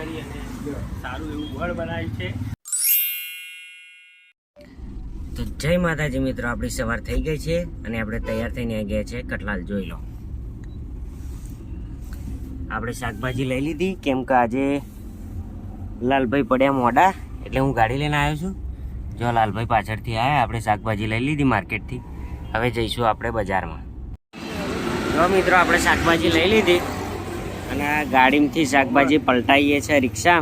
કરી અને સારું એવું વળ બનાવ્યું છે. તો જય માતાજી મિત્રો, આપણી સવાર થઈ ગઈ છે અને આપણે તૈયાર થઈને આવી ગયા છે કટલાલ જોઈ લો. આપણે શાકભાજી લઈ લીધી, કેમ કે આજે લાલભાઈ પડ્યા મોડા, એટલે હું ગાડી લઈને આવ્યો છું. જો લાલભાઈ પાછળથી આવ્યા, આપણે શાકભાજી લઈ લીધી માર્કેટથી. હવે જઈશું આપણે બજારમાં. જો મિત્રો, આપણે શાકભાજી લઈ લીધી. અને આ ગાડીમાંથી શાકભાજી પલટાઈએ છે રિક્ષા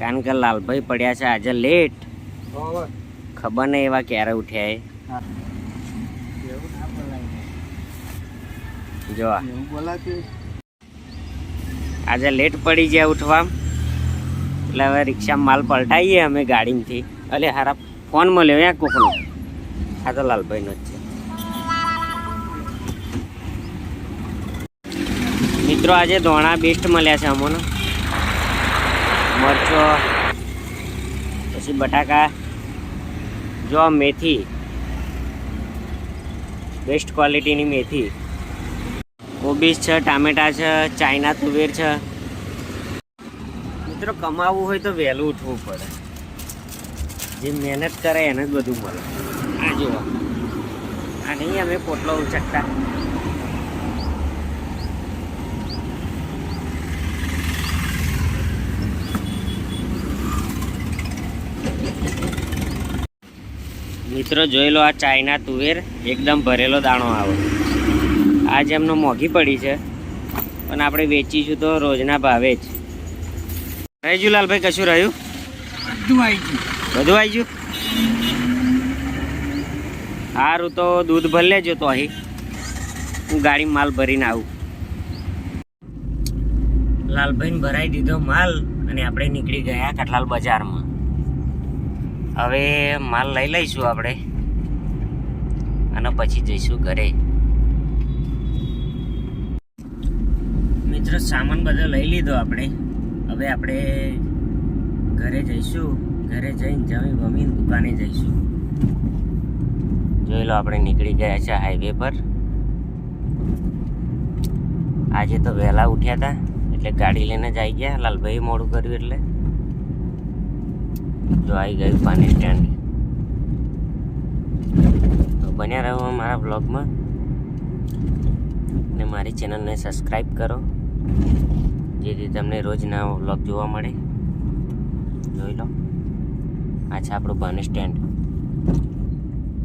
કારણ કે લાલભાઈ પડ્યા છે આજે લેટ ખબર નહીં એવા ક્યારે ઉઠ્યા એ. જો આજે લેટ પડી ગયા ઉઠવા. એટલે હવે રિક્ષામાં માલ પલટાઈએ અમે ગાડીમાંથી. અલે હારા ફોન મળ્યો યા કોકનો. આ તો લાલભાઈનો જ છે. મિત્રો, આજે ધોણા બેસ્ટ મળ્યા છે અમોને. મરચો, પછી બટાકા, જો મેથી બેસ્ટ ક્વોલિટીની મેથી. કોબીજ છે, ટામેટા છે, ચાઇના તુવેર છે. મિત્રો કમાવવું હોય તો વહેલું ઉઠવું પડે. જે મહેનત કરે એને જ બધું મળે. આ જુઓ. આ નહીં, અમે પોટલો ઉચકતા. મિત્રો જોઈ લો આ ચાઇના તુવેર એકદમ ભરેલો દાણો આવે. આજ એમનો મોંઘી પડી છે પણ આપણે વેચીશું તો રોજના ભાવે જ. રહી ગયું લાલભાઈ કશું રહ્યું? બધું આવી ગયું. બધું આવી ગયું સારું તો દૂધ ભરી લેજો તો અહીં. હું ગાડી માલ ભરીને આવું. લાલભાઈને ભરાઈ દીધો માલ અને આપણે નીકળી ગયા કટલાલ બજારમાં. હવે માલ લઈ લઈશું આપણે. અને પછી જઈશું ઘરે. મિત્રો, સામાન બધો લઈ લીધો આપણે. હવે આપણે ઘરે જઈશું. ઘરે જઈને જમી મમ્મીની દુકાને જઈશું. જોઈ લો, આપણે નીકળી ગયા છે હાઈવે પર. આજે તો વહેલા ઉઠ્યા હતા, એટલે ગાડી લઈને જ આવી ગયા. લાલભાઈ મોડું કર્યું એટલે. જો આવી ગયું પાણી સ્ટેન્ડ તો બન્યા રહો મારા બ્લોગમાં ને મારી ચેનલને સબસ્ક્રાઈબ કરો. જેથી તમને રોજ નવો બ્લોગ જોવા મળે. જોઈ લો. આ છે આપણું પાણી સ્ટેન્ડ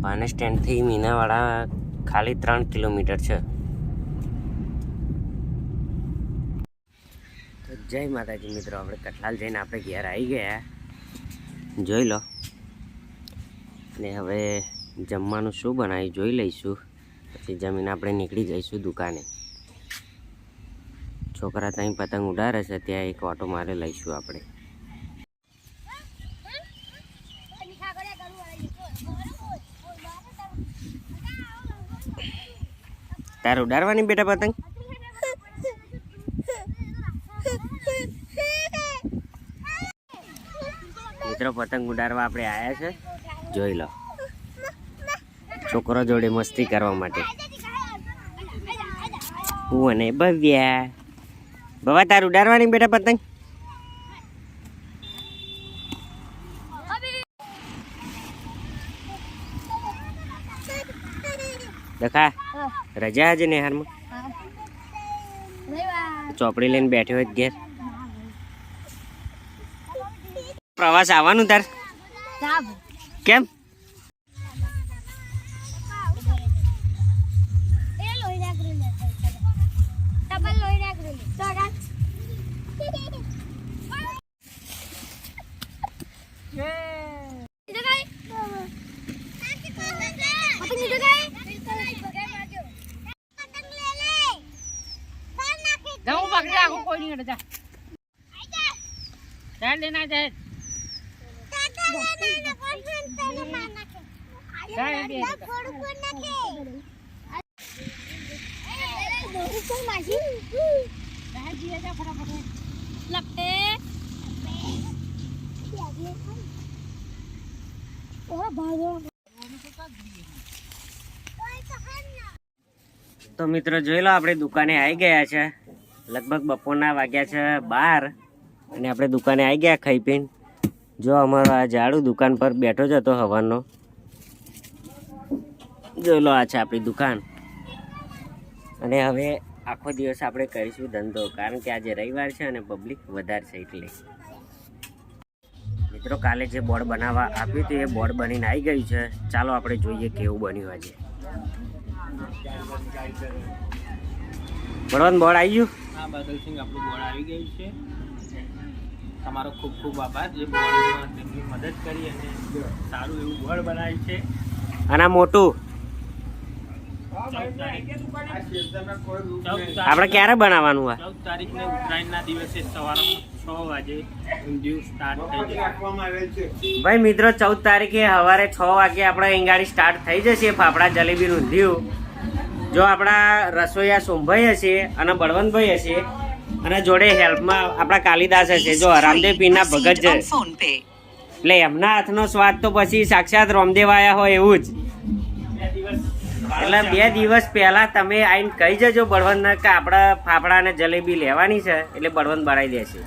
પાણી સ્ટેન્ડથી મીનાવાડા ખાલી ત્રણ કિલોમીટર છે. જય માતાજી મિત્રો, આપણે કટલાલ જઈને આપણે ઘેર આવી ગયા. જોઈ લો. અને હવે જમવાનું શું બનાવી જોઈ લઈશું. પછી જમીને આપણે નીકળી જઈશું દુકાને. છોકરા ત્યાં પતંગ ઉડાડે છે, ત્યાં એક ઓટો મારે લઈશું આપણે. તારે ઉડાડવાની બેટા પતંગ? મિત્રો, પતંગ ઉડાડવા આપણે આવ્યા છે. જોઈ લો. છોકરો જોડે મસ્તી કરવા માટે. હું અને ભવ્યા. ભવા, તાર ઉડાડવાની બેટા પતંગ? દેખા, રજા આજે નેહારમાં. ચોપડી લઈને બેઠો હોય ઘેર. પ્રવાસ આવવાનું તાર? કેમ? જાઉં પકડી રાખો કોઈ નહીં જા. ચાલ લેના જાય. તો મિત્રો જોઈ લો, આપણે દુકાને આવી ગયા છે. લગભગ બપોરના વાગ્યા છે બાર અને આપણે દુકાને આવી ગયા ખાઈ પીને. જો અમારો આ ઝાડુ દુકાન પર બેઠો જ હતો હવાનો. જોઈ લો, આ છે આપણી દુકાન. અને હવે આખો દિવસ આપણે કરીશું ધંધો, કારણ કે આજે રવિવાર છે અને પબ્લિક વધારે છે એટલે. મિત્રો, કાલે જે બોર્ડ બનાવવા આપ્યું હતું, એ બોર્ડ બનીને આવી ગયું છે. ચાલો આપણે જોઈએ કેવું બન્યું આજે. બળવંત બોર્ડ આવી ગયું? બોર્ડ આવી ગયું છે. તમારો ખૂબ ખૂબ આભાર. જે બોર્ડમાં તેમની મદદ કરી અને સારું એવું બોર્ડ બનાવ્યું છે. અને મોટું. આપણે ક્યારે બનાવવાનું આ? ચૌદ તારીખને ઉત્તરાયણના દિવસે સવારે છ વાગે ઊંધિયું સ્ટાર્ટ થઈ જશે. ભાઈ મિત્રો ચૌદ તારીખે સવારે છ વાગે આપણે ઈંગાડી સ્ટાર્ટ થઈ જશે ફાફડા જલેબી ઊંધિયું. જો આપણા રસોઈયા સોમભાઈ હશે અને બળવંતભાઈ હશે અને જોડે હેલ્પમાં આપણા કાલિદાસ હશે જો રામદેવ પીરના ભગત છે. એટલે એમના હાથનો સ્વાદ તો પછી સાક્ષાત રામદેવ આયા હોય એવું જ. એટલે બે દિવસ પહેલા તમે આવીને કહી જજો બળવંતને કે આપણા ફાફડા અને જલેબી લેવાની છે એટલે બળવંત ભરાઈ દેશે.